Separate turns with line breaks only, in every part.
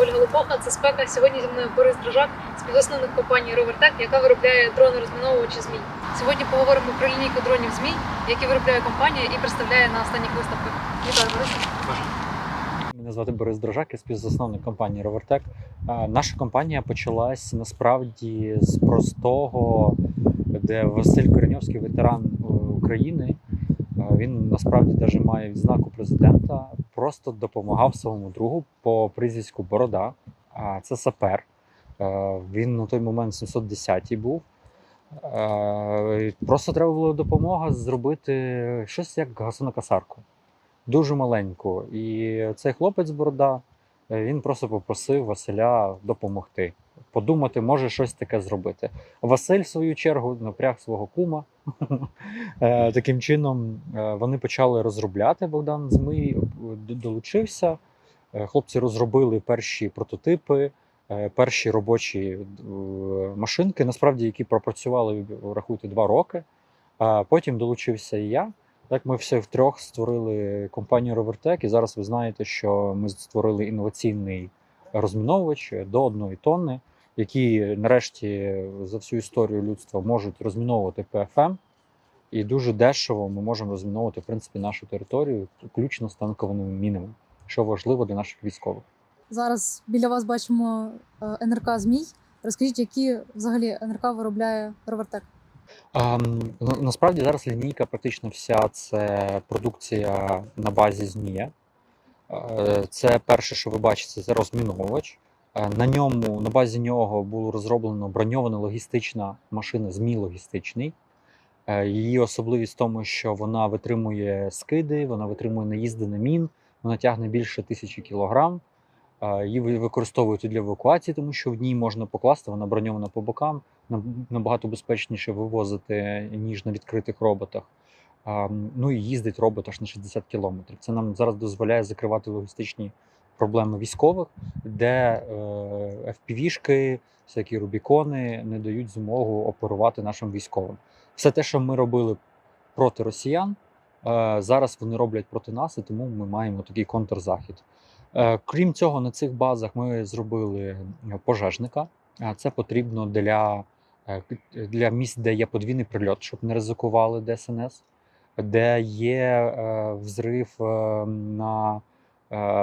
епоха це спека. Сьогодні зі мною Борис Дрожак, співзасновник компанії Ровертек, яка виробляє дрони розміновувачі змій. Сьогодні поговоримо про лінійку дронів змій, які виробляє компанія і представляє на останніх виставках. Вітаю, Борисе.
Мене звати Борис Дрожак, я співзасновник компанії Ровертек. Наша компанія почалась насправді з простого, де Василь Кореньовський, ветеран е, України. Він насправді навіть має відзнаку президента. Просто допомагав своєму другу по прізвиську Борода. А це сапер. Е, Він на той момент 710-й був. Е, Просто треба була допомога зробити щось як газонокосарку дуже маленьку. І цей хлопець Борода е, він просто попросив Василя допомогти. Подумати, може щось таке зробити. Василь, в свою чергу, напряг свого кума. Е, Таким чином е, вони почали розробляти. Богдан Змий долучився. Е, Хлопці розробили перші прототипи, перші робочі машинки, насправді, які пропрацювали, рахуйте, два роки. А потім долучився і я. Так, ми всі втрьох створили компанію Ровертек, і зараз ви знаєте, що ми створили інноваційний розміновувач до одної тонни, які нарешті за всю історію людства можуть розміновувати ПФМ. І дуже дешево ми можемо розміновувати в принципі нашу територію, включно з танковими мінами, що важливо для наших військових.
Зараз біля вас бачимо е, НРК Змій. Розкажіть, які взагалі НРК виробляє Ровертек?
А, насправді зараз лінійка практично вся це продукція на базі змія. Е, Це перше, що ви бачите, це розміновувач. На ньому, на базі нього було розроблено броньована логістична машина Змій логістичний. Е, Її особливість в тому, що вона витримує скиди, вона витримує наїзди на мін, вона тягне більше тисячі кілограм. Е, Її використовують для евакуації, тому що в ній можна покласти, вона броньована по бокам, набагато безпечніше вивозити, ніж на відкритих роботах. Ну і їздить робот аж на 60 кілометрів. Це нам зараз дозволяє закривати логістичні проблеми військових, де е, FPV-шки, всякі рубікони не дають змогу оперувати нашим військовим. Все те, що ми робили проти росіян, е, зараз вони роблять проти нас, і тому ми маємо такий контрзахід. Е, Крім цього, на цих базах ми зробили пожежника. Це потрібно для, для місць, де є подвійний прильот, щоб не ризикували ДСНС, де є взрив на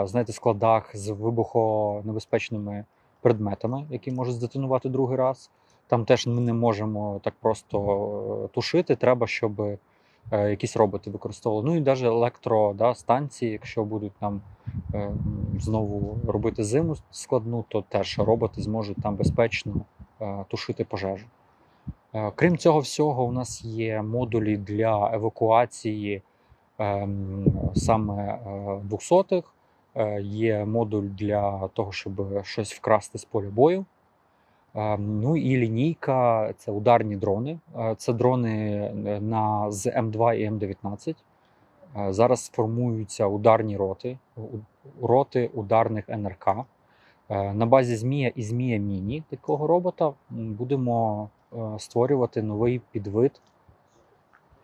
знаєте, складах з вибухонебезпечними предметами, які можуть здетонувати другий раз. Там теж ми не можемо так просто е, тушити. Треба, щоб е, якісь роботи використовували. Ну і навіть електро да, якщо будуть там е, знову робити зиму складну, то теж роботи зможуть там безпечно е, тушити пожежу. Е, Крім цього всього, у нас є модулі для евакуації ем, саме двохсотих. Є модуль для того, щоб щось вкрасти з поля бою. Ем, Ну і лінійка це ударні дрони. Е, Це дрони е, на з М2 і М19. Е, Зараз формуються ударні роти, роти ударних НРК. Е, На базі Змія і Змія Міні такого робота будемо е, створювати новий підвид.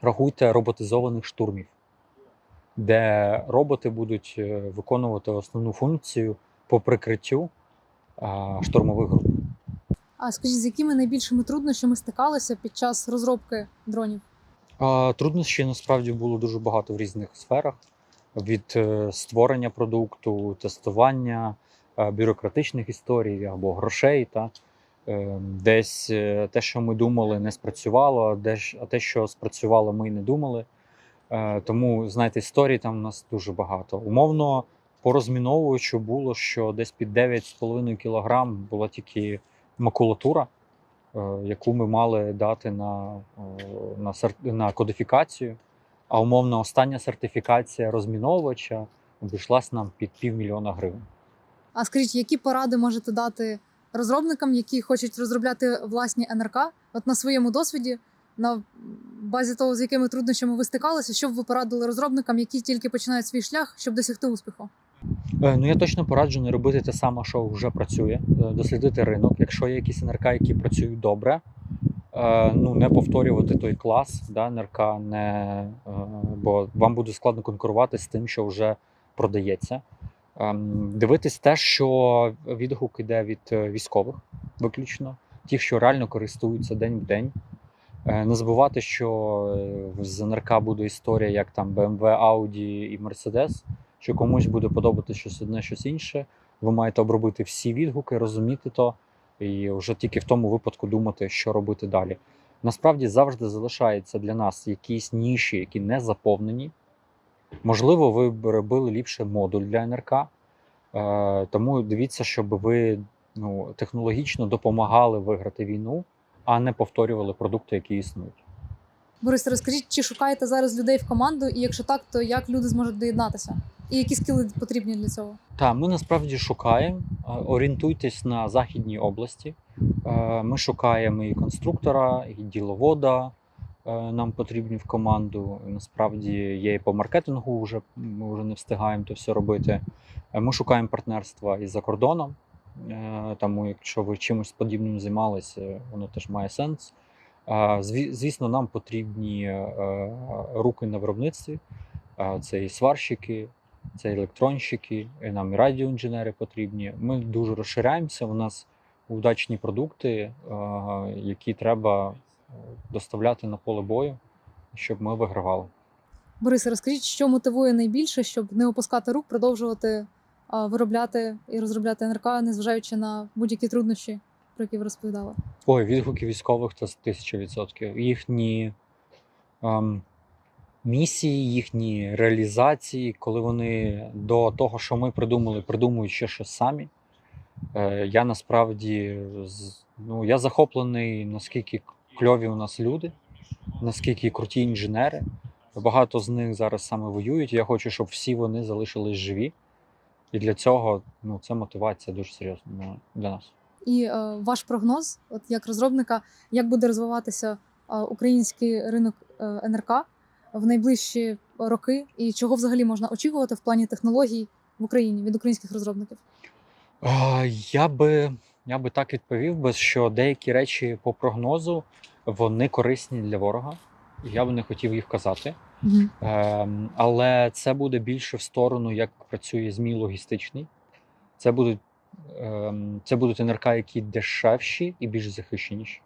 Рахуйте роботизованих штурмів, де роботи будуть е, виконувати основну функцію по прикриттю штурмових груп.
А скажіть, з якими найбільшими труднощами стикалися під час розробки дронів?
А, Труднощів насправді було дуже багато в різних сферах: від е, створення продукту, тестування, е, бюрократичних історій або грошей. Та. Десь те, що ми думали, не спрацювало, а а те, що спрацювало, ми й не думали. Е, Тому, знаєте, історій там у нас дуже багато. Умовно, по розміновувачу було, що десь під 9,5 кг була тільки макулатура, е, яку ми мали дати на, е, на, на кодифікацію. А умовно, остання сертифікація розміновувача обійшлась нам під півмільйона гривень.
А скажіть, які поради можете дати розробникам, які хочуть розробляти власні НРК? От на своєму досвіді, на базі того, з якими труднощами ви стикалися, що б ви порадили розробникам, які тільки починають свій шлях, щоб досягти успіху?
Е, Ну, я точно пораджу не робити те саме, що вже працює, е, дослідити ринок. Якщо є якісь НРК, які працюють добре, е, ну не повторювати той клас да, НРК, не, бо вам буде складно конкурувати з тим, що вже продається. Ем, Дивитись те, що відгук іде від військових виключно, ті, що реально користуються день в день. Е, Не забувати, що е, з НРК буде історія, як там BMW, Audi і Mercedes, що комусь буде подобатися щось одне, щось інше. Ви маєте обробити всі відгуки, розуміти то, і вже тільки в тому випадку думати, що робити далі. Насправді завжди залишається для нас якісь ніші, які не заповнені. Можливо, ви робили ліпше модуль для НРК, е, тому дивіться, щоб ви ну, технологічно допомагали виграти війну, а не повторювали продукти, які існують.
Борис, розкажіть, чи шукаєте зараз людей в команду, і якщо так, то як люди зможуть доєднатися? І які скіли потрібні для цього?
Так, ми насправді шукаємо. Орієнтуйтесь на західній області. Е, Ми шукаємо і конструктора, і діловода. е, Нам потрібні в команду. Насправді є і по маркетингу вже ми вже не встигаємо то все робити. Е, Ми шукаємо партнерства із за кордоном. Е, Тому, якщо ви чимось подібним займалися, воно теж має сенс. Е, Звісно, нам потрібні е, руки на виробництві. Це і сварщики, це електронщики, і нам і радіоінженери потрібні. Ми дуже розширяємося. У нас удачні продукти, які треба доставляти на поле бою, щоб ми вигравали.
Борис, розкажіть, що мотивує найбільше, щоб не опускати рук, продовжувати виробляти і розробляти НРК, незважаючи на будь-які труднощі, про які ви розповідали?
Ой, відгуки військових це тисяча відсотків. Їхні ем, місії, їхні реалізації, коли вони до того, що ми придумали, придумують ще щось самі. Е, я насправді ну, я захоплений, наскільки кльові у нас люди, наскільки круті інженери. Багато з них зараз саме воюють. Я хочу, щоб всі вони залишились живі. І для цього ну, це мотивація дуже серйозна для нас.
І е, ваш прогноз, от як розробника, як буде розвиватися е, український ринок е, НРК в найближчі роки, і чого взагалі можна очікувати в плані технологій в Україні від українських розробників?
А, Я би, я би так відповів, би, що деякі речі по прогнозу вони корисні для ворога. Я б не хотів їх казати.
Угу.
Ем, але це буде більше в сторону, як працює ЗМІ логістичний. Це будуть, ем, це будуть НРК, які дешевші і більш захищеніші.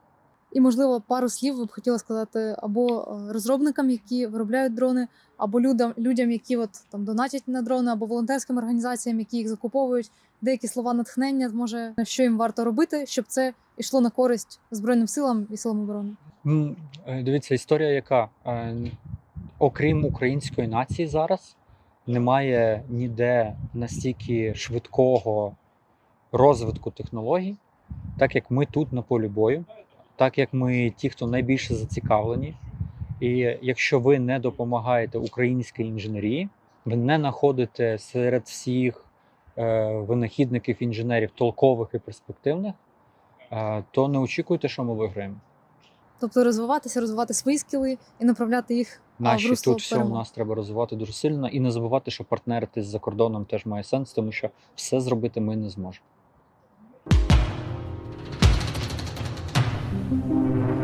І, можливо, пару слів ви б хотіла сказати або е, розробникам, які виробляють дрони, або людям, людям, які от там донатять на дрони, або волонтерським організаціям, які їх закуповують. Деякі слова натхнення, може, що їм варто робити, щоб це йшло на користь Збройним силам і силам оборони.
Е, Дивіться, історія яка? Е, Окрім української нації зараз немає ніде настільки швидкого розвитку технологій, так як ми тут на полі бою, так як ми ті, хто найбільше зацікавлені. І якщо ви не допомагаєте українській інженерії, ви не знаходите серед всіх е, винахідників інженерів толкових і перспективних, е, то не очікуйте, що ми виграємо.
Тобто розвиватися, розвивати свої скіли і направляти їх а, в
Наші
русло
тут все у
перемог.
нас треба розвивати дуже сильно і не забувати, що партнерити з-за кордоном теж має сенс, тому що все зробити ми не зможемо. Thank you.